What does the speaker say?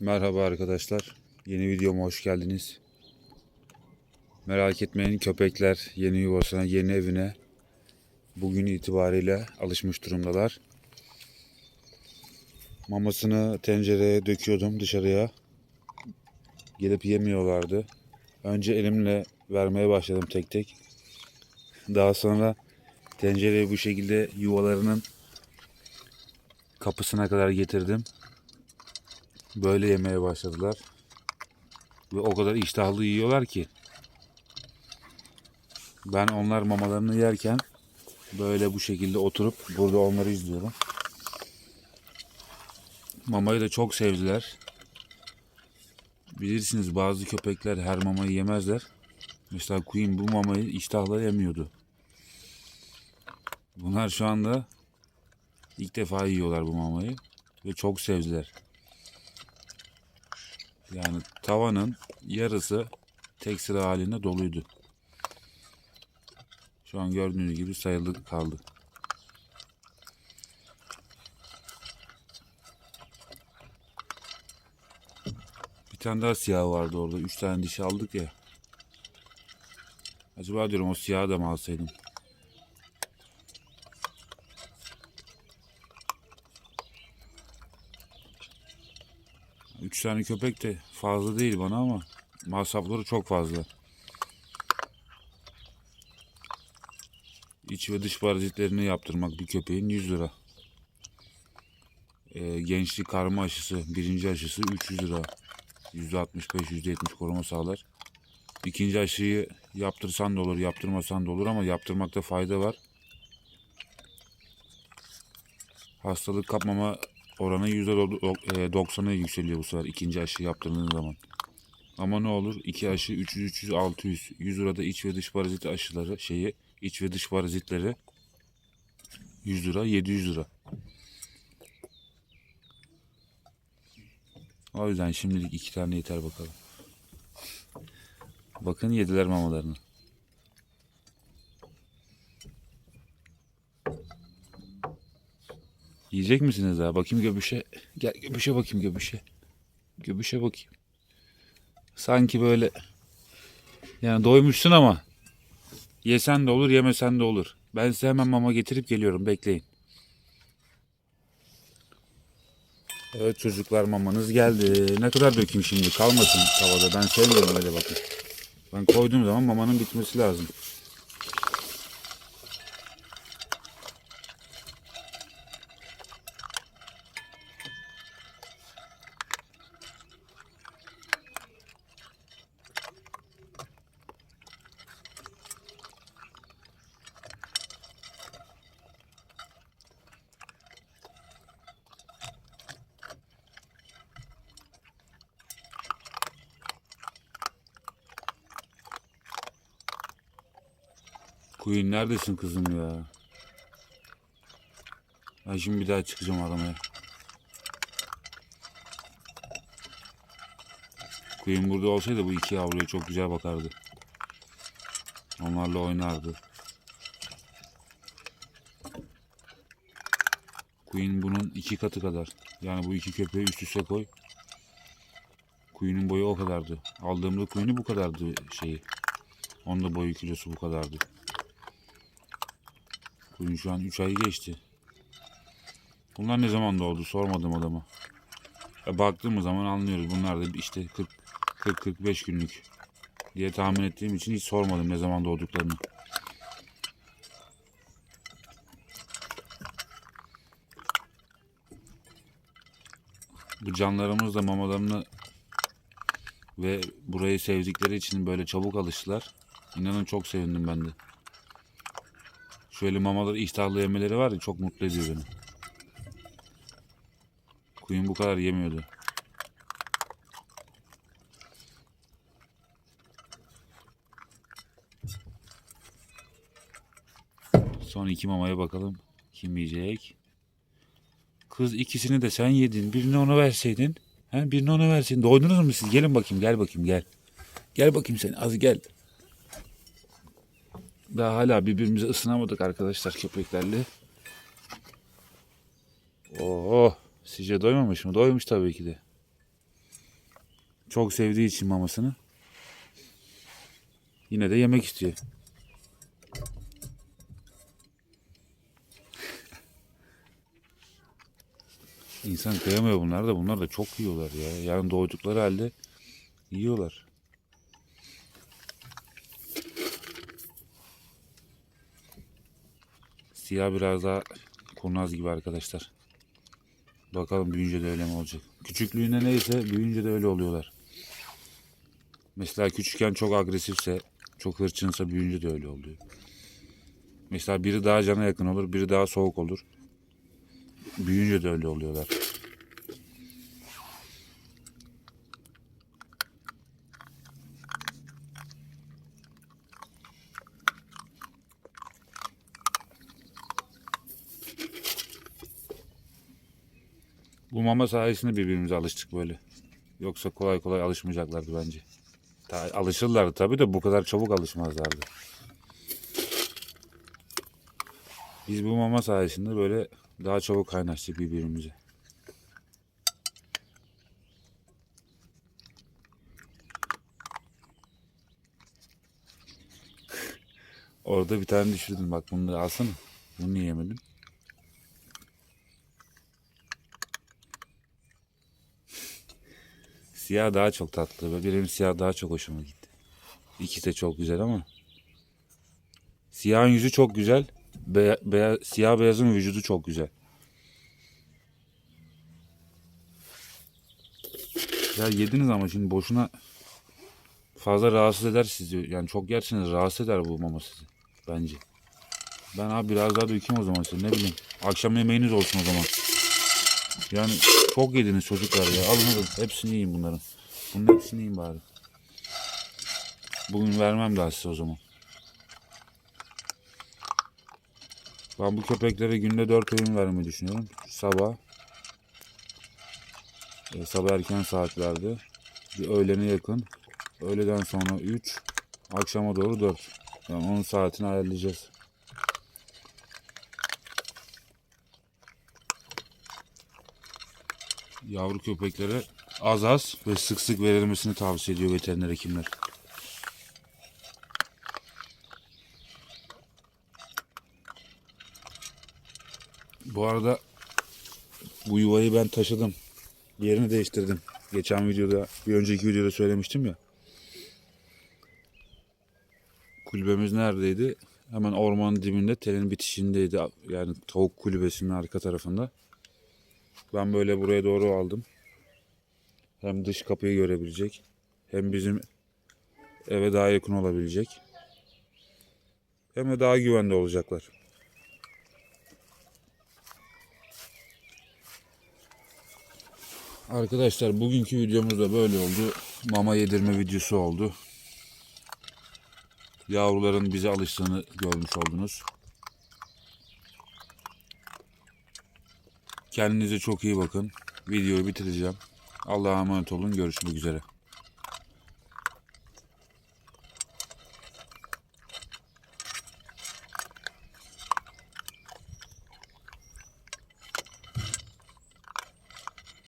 Merhaba arkadaşlar. Yeni videoma hoş geldiniz. Merak etmeyin köpekler yeni yuvasına, yeni evine bugün itibariyle alışmış durumdalar. Mamasını tencereye döküyordum dışarıya. Gelip yemiyorlardı. Önce elimle vermeye başladım tek tek. Daha sonra tencereyi bu şekilde yuvalarının kapısına kadar getirdim. Böyle yemeye başladılar. Ve o kadar iştahlı yiyorlar ki. Ben onlar mamalarını yerken böyle bu şekilde oturup burada onları izliyorum. Mamayı da çok sevdiler. Bilirsiniz bazı köpekler her mamayı yemezler. Mesela Queen bu mamayı iştahla yemiyordu. Bunlar şu anda ilk defa yiyorlar bu mamayı ve çok sevdiler. Yani tavanın yarısı tek sıra halinde doluydu. Şu an gördüğünüz gibi sayılı kaldı. Bir tane daha siyah vardı orada. Üç tane dişi aldık ya. Acaba diyorum o siyahı da mı alsaydım? Tane köpek de fazla değil bana ama masrafları çok fazla. İç ve dış parazitlerini yaptırmak bir köpeğin 100 lira. Ee, gençlik karma aşısı, birinci aşısı 300 lira. %65-%70 koruma sağlar. İkinci aşıyı yaptırsan da olur, yaptırmasan da olur ama yaptırmakta fayda var. Hastalık kapmama oranı %90'a yükseliyor bu sefer ikinci aşı yaptırdığın zaman. Ama ne olur? iki aşı 300 300 600 100 lirada iç ve dış parazit aşıları şeyi iç ve dış parazitleri 100 lira 700 lira. O yüzden şimdilik iki tane yeter bakalım. Bakın yediler mamalarını. Yiyecek misiniz daha? Bakayım göbüşe. Gel göbüşe bakayım göbüşe. Göbüşe bakayım. Sanki böyle yani doymuşsun ama yesen de olur yemesen de olur. Ben size hemen mama getirip geliyorum. Bekleyin. Evet çocuklar mamanız geldi. Ne kadar dökeyim şimdi? Kalmasın tavada. Ben sevmiyorum öyle bakın. Ben koyduğum zaman mamanın bitmesi lazım. Queen neredesin kızım ya? Ben şimdi bir daha çıkacağım aramaya. Queen burada olsaydı bu iki yavruya çok güzel bakardı. Onlarla oynardı. Queen bunun iki katı kadar. Yani bu iki köpeği üst üste koy. Queen'in boyu o kadardı. Aldığımda Queen'i bu kadardı şeyi. Onun da boyu kilosu bu kadardı. Bugün şu an 3 ay geçti. Bunlar ne zaman doğdu sormadım adama. E baktığımız zaman anlıyoruz. Bunlar da işte 40 40-45 günlük diye tahmin ettiğim için hiç sormadım ne zaman doğduklarını. Bu canlarımız da mamalarını ve burayı sevdikleri için böyle çabuk alıştılar. İnanın çok sevindim ben de. Şöyle mamaları iştahlı yemeleri var ya çok mutlu ediyor beni. Kuyum bu kadar yemiyordu. Son iki mamaya bakalım. Kim yiyecek? Kız ikisini de sen yedin. Birini ona verseydin. He, birini ona verseydin. Doydunuz mu siz? Gelin bakayım gel bakayım gel. Gel bakayım sen az gel. Daha hala birbirimize ısınamadık arkadaşlar köpeklerle. Oo, sizce doymamış mı? Doymuş tabii ki de. Çok sevdiği için mamasını. Yine de yemek istiyor. İnsan kıyamıyor bunlar da bunlar da çok yiyorlar ya. Yani doğdukları halde yiyorlar. Siyah biraz daha kurnaz gibi arkadaşlar. Bakalım büyüyünce de öyle mi olacak? Küçüklüğünde neyse büyüyünce de öyle oluyorlar. Mesela küçükken çok agresifse, çok hırçınsa büyüyünce de öyle oluyor. Mesela biri daha cana yakın olur, biri daha soğuk olur. Büyüyünce de öyle oluyorlar. Bu mama sayesinde birbirimize alıştık böyle. Yoksa kolay kolay alışmayacaklardı bence. Ta, alışırlardı tabii de bu kadar çabuk alışmazlardı. Biz bu mama sayesinde böyle daha çabuk kaynaştık birbirimize. Orada bir tane düşürdüm bak bunu da alsana. Bunu niye Siyah daha çok tatlı benim siyah daha çok hoşuma gitti. İkisi de çok güzel ama. Siyahın yüzü çok güzel. Be beya- siyah beyazın vücudu çok güzel. Ya yediniz ama şimdi boşuna fazla rahatsız eder sizi. Yani çok yerseniz rahatsız eder bu mama sizi. Bence. Ben abi biraz daha dökeyim o zaman size ne bileyim. Akşam yemeğiniz olsun o zaman. Yani çok yediniz çocuklar ya. Alın alın. Hepsini yiyin bunların. Bunun hepsini yiyin bari. Bugün vermem daha size o zaman. Ben bu köpeklere günde 4 öğün vermeyi düşünüyorum. Sabah. e, sabah erken saatlerde. Bir öğlene yakın. Öğleden sonra 3. Akşama doğru 4. Yani 10 saatini ayarlayacağız. Yavru köpeklere az az ve sık sık verilmesini tavsiye ediyor veteriner hekimler. Bu arada bu yuvayı ben taşıdım. Yerini değiştirdim. Geçen videoda, bir önceki videoda söylemiştim ya. Kulübemiz neredeydi? Hemen ormanın dibinde, telin bitişindeydi. Yani tavuk kulübesinin arka tarafında. Ben böyle buraya doğru aldım. Hem dış kapıyı görebilecek, hem bizim eve daha yakın olabilecek. Hem de daha güvende olacaklar. Arkadaşlar bugünkü videomuz da böyle oldu. Mama yedirme videosu oldu. Yavruların bize alıştığını görmüş oldunuz. Kendinize çok iyi bakın. Videoyu bitireceğim. Allah'a emanet olun. Görüşmek üzere.